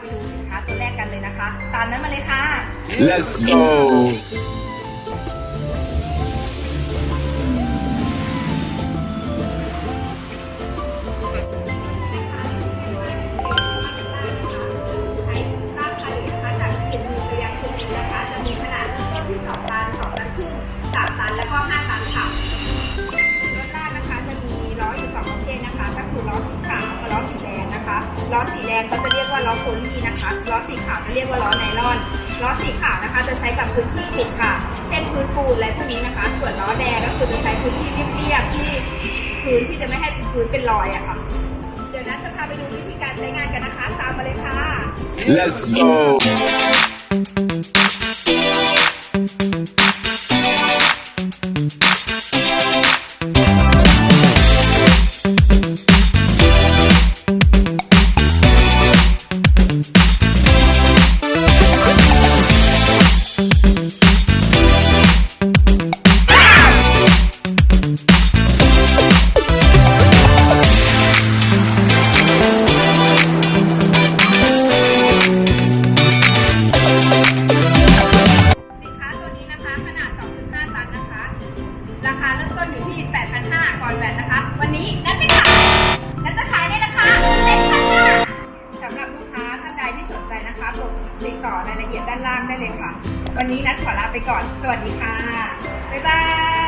ไปดูสินค้าตัวแรกกันเลยนะคะ ตามนั้นมาเลยค่ะ Let's go. ใช้ลากผลิตนะคะจากเก็บมือไปยังคุณเองนะคะจะมีขนาดเริ่มต้นที่2ตัน2ตันครึ่ง3ตันแล้วก็5ตันค่ะรถลากนะคะจะมีล้ออยู่สองประเภทนะคะ ก็คือล้อสีขาวกับล้อสีแดงนะคะ ล้อสีแดงเขาจะเรียกว่าล้อโพลีนะคะล้อสีขาวจะเรียกว่าล้อไนลอนล้อสีขาวนะคะ จะใช้กับพื้นที่ติดค่ะ เช่นพื้นปูนอะไรพวกนี้นะคะ ส่วนล้อแดงก็คือจะใช้พื้นที่เรียบๆที่พื้นที่จะไม่ให้พื้นเป็นรอยอะค่ะ เดี๋ยวนัทจะพาไปดูวิธีการใช้งานกันนะคะ ตามมาเลยค่ะ Let's go. ราคาเริ่มต้นอยู่ที่ 8,500ก่อนแบตนะคะ วันนี้นัดจะขายนัดจะขายในราคา7,500สำหรับลูกค้าท่านใดที่สนใจนะคะกดติดต่อรายละเอียดด้านล่างได้เลยค่ะ วันนี้นัดขอลาไปก่อน สวัสดีค่ะ บ๊ายบาย